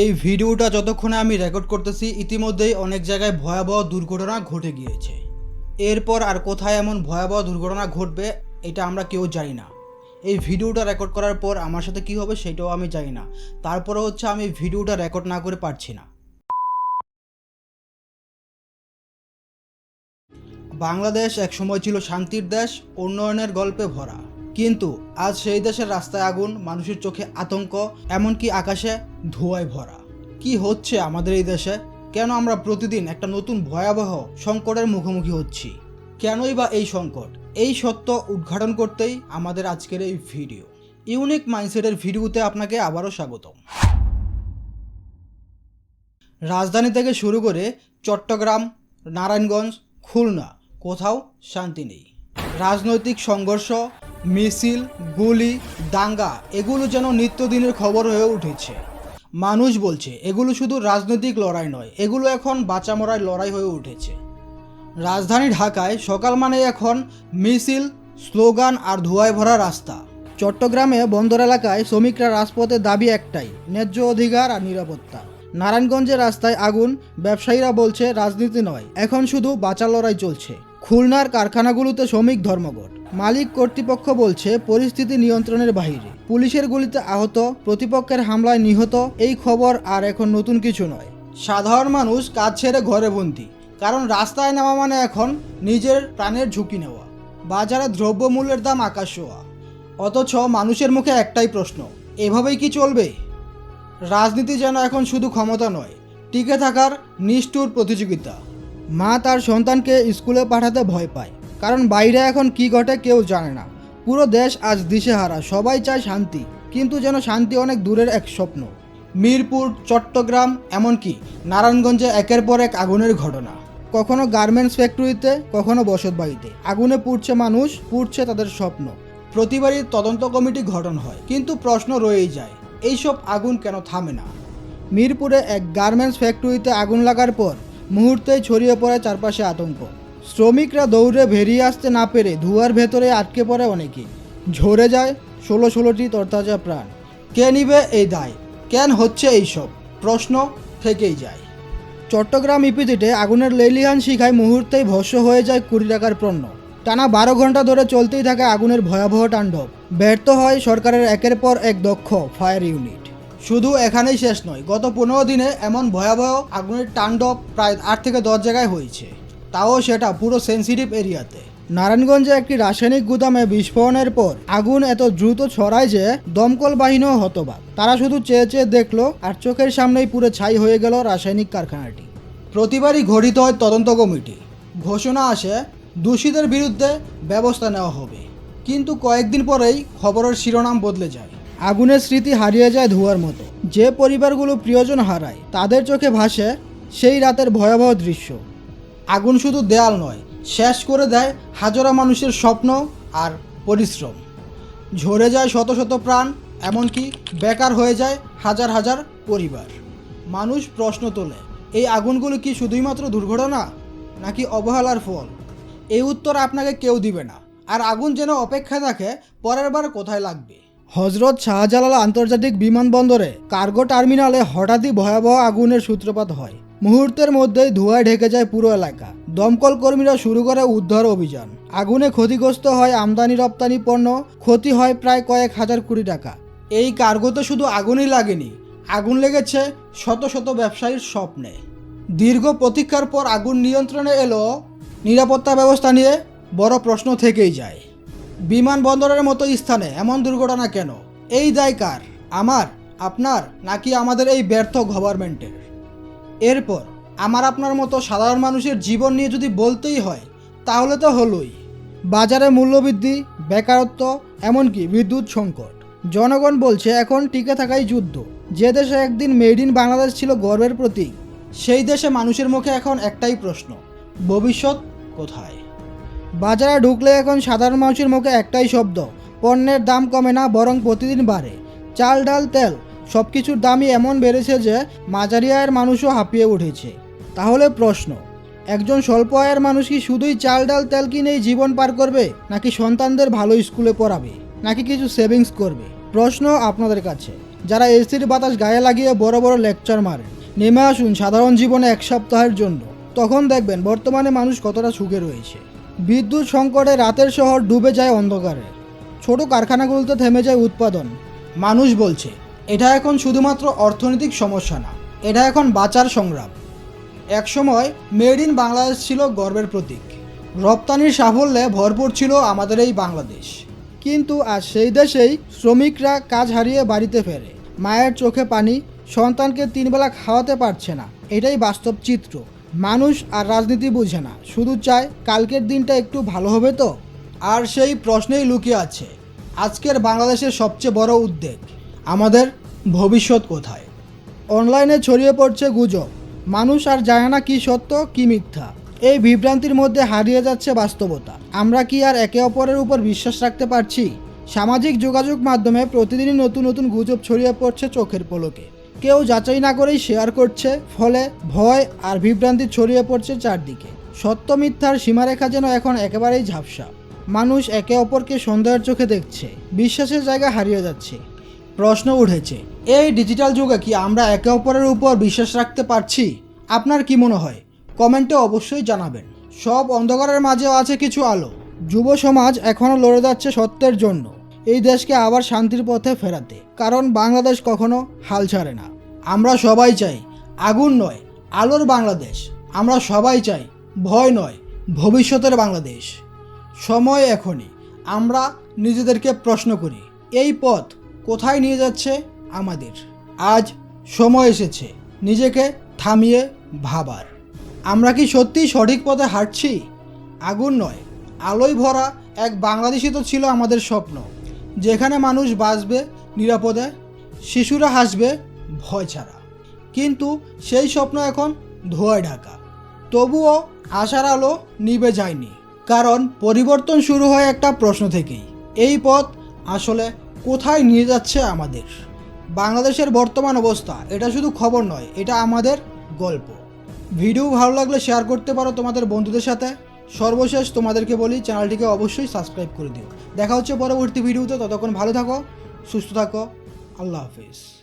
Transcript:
এই ভিডিওটা যতক্ষণে আমি রেকর্ড করতেছি, ইতিমধ্যেই অনেক জায়গায় ভয়াবহ দুর্ঘটনা ঘটে গিয়েছে। এরপর আর কোথায় এমন ভয়াবহ দুর্ঘটনা ঘটবে, এটা আমরা কেউ জানি না। এই ভিডিওটা রেকর্ড করার পর আমার সাথে কি হবে সেটাও আমি জানি না। তারপরে হচ্ছে আমি ভিডিওটা রেকর্ড না করে পারছি না। বাংলাদেশ এক সময় ছিল শান্তির দেশ, উন্নয়নের গল্পে ভরা। কিন্তু আজ সেই দেশের রাস্তায় আগুন, মানুষের চোখে আতঙ্ক, এমনকি আকাশে ধোঁয়ায় ভরা। কি হচ্ছে আমাদের এই দেশে? কেন আমরা প্রতিদিন একটা নতুন ভয়াবহ সংকটের মুখোমুখি হচ্ছি? কেনই বা এই সংকট? এই সত্য উদ্ঘাটন করতেই আমাদের আজকের এই ভিডিও। ইউনিক মাইন্ডসেটের ভিডিওতে আপনাকে আবারও স্বাগতম। রাজধানী থেকে শুরু করে চট্টগ্রাম, নারায়ণগঞ্জ, খুলনা, কোথাও শান্তি নেই। রাজনৈতিক সংঘর্ষ মিছিল, গুলি, দাঙ্গা, এগুলো যেন নিত্যদিনের খবর হয়ে উঠেছে। মানুষ বলছে, এগুলো শুধু রাজনৈতিক লড়াই নয়, এগুলো এখন বাঁচা মরার লড়াই হয়ে উঠেছে। রাজধানী ঢাকায় সকাল মানে এখন মিছিল, স্লোগান আর ধোঁয়ায় ভরা রাস্তা। চট্টগ্রামে বন্দর এলাকায় শ্রমিকরা রাজপথে দাবি একটাই, ন্যায্য অধিকার আর নিরাপত্তা। নারায়ণগঞ্জের রাস্তায় আগুন, ব্যবসায়ীরা বলছে, রাজনীতি নয়, এখন শুধু বাঁচা লড়াই চলছে। খুলনার কারখানাগুলোতে শ্রমিক ধর্মঘট। মালিক কর্তৃপক্ষ বলছে, পরিস্থিতি নিয়ন্ত্রণের বাইরে পুলিশের গুলিতে আহত, প্রতিপক্ষের হামলায় নিহত, এই খবর আর এখন নতুন কিছু নয়। সাধারণ মানুষ কাজ ছেড়ে ঘরে বন্দি। কারণ রাস্তায় নেওয়া মানে এখন নিজের প্রাণের ঝুঁকি নেওয়া। বাজারে দ্রব্যমূল্যের দাম আকাশ ছোঁয়া। অথচ মানুষের মুখে একটাই প্রশ্ন, এভাবেই কি চলবে? রাজনীতি যেন এখন শুধু ক্ষমতা নয়, টিকে থাকার নিষ্ঠুর প্রতিযোগিতা। মা তার সন্তানকে স্কুলে পাঠাতে ভয় পায়। কারণ বাইরে এখন কি ঘটে কেউ জানে না। পুরো দেশ আজ দিশেহারা, সবাই চায় শান্তি, কিন্তু যেন শান্তি অনেক দূরের এক স্বপ্ন। মিরপুর, চট্টগ্রাম, এমনকি নারায়ণগঞ্জে একের পর এক আগুনের ঘটনা। কখনো গার্মেন্টস ফ্যাক্টরিতে, কখনো বসতবাড়িতে। আগুনে পুড়ছে মানুষ, পুড়ছে তাদের স্বপ্ন। প্রতিবারই তদন্ত কমিটি গঠন হয়, কিন্তু প্রশ্ন রয়েই যায়, এইসব আগুন কেন থামে না? মিরপুরে এক গার্মেন্টস ফ্যাক্টরিতে আগুন লাগার পর মুহূর্তেই ছড়িয়ে পড়ে চারপাশে আতঙ্ক। শ্রমিকরা দৌড়ে বেরিয়ে আসতে না পেরে ধোঁয়ার ভেতরে আটকে পড়ে অনেকেই ঝরে যায় ষোলো ষোলোটি তরতাজা প্রাণ। কে নিবে এই দায়? কেন হচ্ছে এইসব? প্রশ্ন থেকেই যায়। চট্টগ্রাম ইপিজিটে আগুনের লেলিহান শিখায় মুহূর্তেই ভস্য হয়ে যায় কুড়ি টাকার পণ্য। টানা বারো ঘণ্টা ধরে চলতেই থাকে আগুনের ভয়াবহ তাণ্ডব। ব্যর্থ হয় সরকারের একের পর এক দক্ষ ফায়ার ইউনিট। শুধু এখানেই শেষ নয়, গত পনেরো দিনে এমন ভয়াবহ আগুনের তাণ্ডব প্রায় আট থেকে দশ জায়গায় হয়েছে। তাও সেটা পুরো সেন্সিটিভ এরিয়াতে। নারায়ণগঞ্জে একটি রাসায়নিক গুদামে বিস্ফোরণের পর আগুন এত দ্রুত ছড়ায় যে দমকল বাহিনীও হতবাক। তারা শুধু চেয়ে চেয়ে দেখল আর চোখের সামনেই পুরো ছাই হয়ে গেল রাসায়নিক কারখানাটি। প্রতিবারই গঠিত হয় তদন্ত কমিটি। ঘোষণা আসে দোষীদের বিরুদ্ধে ব্যবস্থা নেওয়া হবে। কিন্তু কয়েকদিন পরেই খবরের শিরোনাম বদলে যায়। আগুনের স্মৃতি হারিয়ে যায় ধোঁয়ার মতো। যে পরিবারগুলো প্রিয়জন হারায়, তাদের চোখে ভাসে সেই রাতের ভয়াবহ দৃশ্য। আগুন শুধু দেয়াল নয়, শেষ করে দেয় হাজারো মানুষের স্বপ্ন আর পরিশ্রম। ঝরে যায় শত শত প্রাণ, এমনকি বেকার হয়ে যায় হাজার হাজার পরিবার। মানুষ প্রশ্ন তোলে, এই আগুনগুলো কি শুধুই মাত্র দুর্ঘটনা নাকি অবহেলার ফল? এই উত্তর আপনাকে কেউ দিবে না। আর আগুন যেন অপেক্ষায় থাকে, পরের বার কোথায় লাগবে? হজরত শাহজালাল আন্তর্জাতিক বিমানবন্দরে কার্গো টার্মিনালে হঠাৎই ভয়াবহ আগুনের সূত্রপাত হয়। মুহূর্তের মধ্যেই ধোঁয়ায় ঢেকে যায় পুরো এলাকা। দমকল কর্মীরা শুরু করে উদ্ধার অভিযান। আগুনে ক্ষতিগ্রস্ত হয় আমদানি রপ্তানি পণ্য, ক্ষতি হয় প্রায় কয়েক হাজার কোটি টাকা। এই কার্গোতে শুধু আগুনই লাগেনি, আগুন লেগেছে শত শত ব্যবসায়ীর স্বপ্নে। দীর্ঘ প্রতীক্ষার পর আগুন নিয়ন্ত্রণে এলো। নিরাপত্তা ব্যবস্থা নিয়ে বড় প্রশ্ন থেকেই যায়। বিমানবন্দরের মতো স্থানে এমন দুর্ঘটনা কেন? এই দায় কার? আমার, আপনার, নাকি আমাদের এই ব্যর্থ গভর্নমেন্টের? এরপর, আমার আপনার মতো সাধারণ মানুষের জীবন নিয়ে যদি বলতেই হয়, তাহলে তো হলোই। বাজারে মূল্যবৃদ্ধি, বেকারত্ব, এমনকি বিদ্যুৎ সংকট। জনগণ বলছে এখন টিকে থাকাই যুদ্ধ। যে দেশে একদিন মেড ইন বাংলাদেশ ছিল গর্বের প্রতীক, সেই দেশে মানুষের মুখে এখন একটাই প্রশ্ন, ভবিষ্যৎ কোথায়? বাজারে ঢুকলে এখন সাধারণ মানুষের মুখে একটাই শব্দ, পণ্যের দাম কমে না, বরং প্রতিদিন বাড়ে। চাল, ডাল, তেল সব কিছুর দামই এমন বেড়েছে যে মাঝারি আয়ের মানুষও হাঁপিয়ে উঠেছে। তাহলে প্রশ্ন, একজন স্বল্প আয়ের মানুষ কি শুধুই চাল, ডাল, তেল কিনেই জীবন পার করবে, নাকি সন্তানদের ভালো স্কুলে পড়াবে, নাকি কিছু সেভিংস করবে? প্রশ্ন আপনাদের কাছে। যারা এসির বাতাস গায়ে লাগিয়ে বড় বড় লেকচার মারে নেমে আসুন সাধারণ জীবনে এক সপ্তাহের জন্য। তখন দেখবেন বর্তমানে মানুষ কতটা সুখে রয়েছে। বিদ্যুৎ সংকটে রাতের শহর ডুবে যায় অন্ধকারে। ছোট কারখানাগুলোতে থেমে যায় উৎপাদন। মানুষ বলছে, এটা এখন শুধুমাত্র অর্থনৈতিক সমস্যা না, এটা এখন বাঁচার সংগ্রাম। একসময় মেড ইন বাংলাদেশ ছিল গর্বের প্রতীক। রপ্তানির সাফল্যে ভরপুর ছিল আমাদের এই বাংলাদেশ। কিন্তু আজ সেই দেশেই শ্রমিকরা কাজ হারিয়ে বাড়িতে ফেরে। মায়ের চোখে পানি, সন্তানকে তিনবেলা খাওয়াতে পারছে না, এটাই বাস্তব চিত্র। মানুষ আর রাজনীতি বুঝে না। শুধু চায়, কালকের দিনটা একটু ভালো হবে তো? আর সেই প্রশ্নেই লুকিয়ে আছে। আজকের বাংলাদেশের সবচেয়ে বড় উদ্বেগ। আমাদের ভবিষ্যৎ কোথায়? অনলাইনে ছড়িয়ে পড়ছে গুজব। মানুষ আর জানে না কি সত্য, কি মিথ্যা। এই বিভ্রান্তির মধ্যে হারিয়ে যাচ্ছে বাস্তবতা। আমরা কি আর একে অপরের উপর বিশ্বাস রাখতে পারছি? সামাজিক যোগাযোগ মাধ্যমে প্রতিদিনই নতুন নতুন গুজব ছড়িয়ে পড়ছে চোখের পলকে। কেউ যাচাই না করেই শেয়ার করছে, ফলে ভয় আর বিভ্রান্তি ছড়িয়ে পড়ছে চারদিকে। সত্য মিথ্যার সীমারেখা যেন এখন একেবারেই ঝাপসা। মানুষ একে অপরকে সন্দেহের চোখে দেখছে, বিশ্বাসের জায়গা হারিয়ে যাচ্ছে। প্রশ্ন উঠেছে, এই ডিজিটাল যুগে কি আমরা একে অপরের উপর বিশ্বাস রাখতে পারছি? আপনার কি মনে হয়? কমেন্টে অবশ্যই জানাবেন। সব অন্ধকারের মাঝেও আছে কিছু আলো। যুব সমাজ এখনও লড়ে যাচ্ছে সত্যের জন্য। এই দেশকে আবার শান্তির পথে ফেরাতে। কারণ বাংলাদেশ কখনো হাল ছাড়ে না। আমরা সবাই চাই আগুন নয়, আলোর বাংলাদেশ। আমরা সবাই চাই ভয় নয়, ভবিষ্যতের বাংলাদেশ। সময় এখনই। আমরা নিজেদেরকে প্রশ্ন করি, এই পথ কোথায় নিয়ে যাচ্ছে আমাদের? আজ সময় এসেছে নিজেকে থামিয়ে ভাবার। আমরা কি সত্যিই সঠিক পথে হাঁটছি? আগুন নয়, আলোয় ভরা এক বাংলাদেশই তো ছিল আমাদের স্বপ্ন। যেখানে মানুষ বাঁচবে নিরাপদে, শিশুরা হাসবে ভয় ছাড়া। কিন্তু সেই স্বপ্ন এখন ধোয়ায় ঢাকা। তবুও আশার আলো নিভে যায়নি। কারণ পরিবর্তন শুরু হয় একটা প্রশ্ন থেকেই। এই পথ আসলে কোথায় নিয়ে যাচ্ছে আমাদের? বাংলাদেশের বর্তমান অবস্থা, এটা শুধু খবর নয়, এটা আমাদের গল্প। ভিডিও ভালো লাগলে শেয়ার করতে পারো তোমাদের বন্ধুদের সাথে। সর্বশেষ তোমাদেরকে বলি, চ্যানেলটিকে অবশ্যই সাবস্ক্রাইব করে দিও। দেখা হচ্ছে পরবর্তী ভিডিওতে, ততক্ষণ ভালো থাকো, সুস্থ থাকো, আল্লাহ হাফিজ।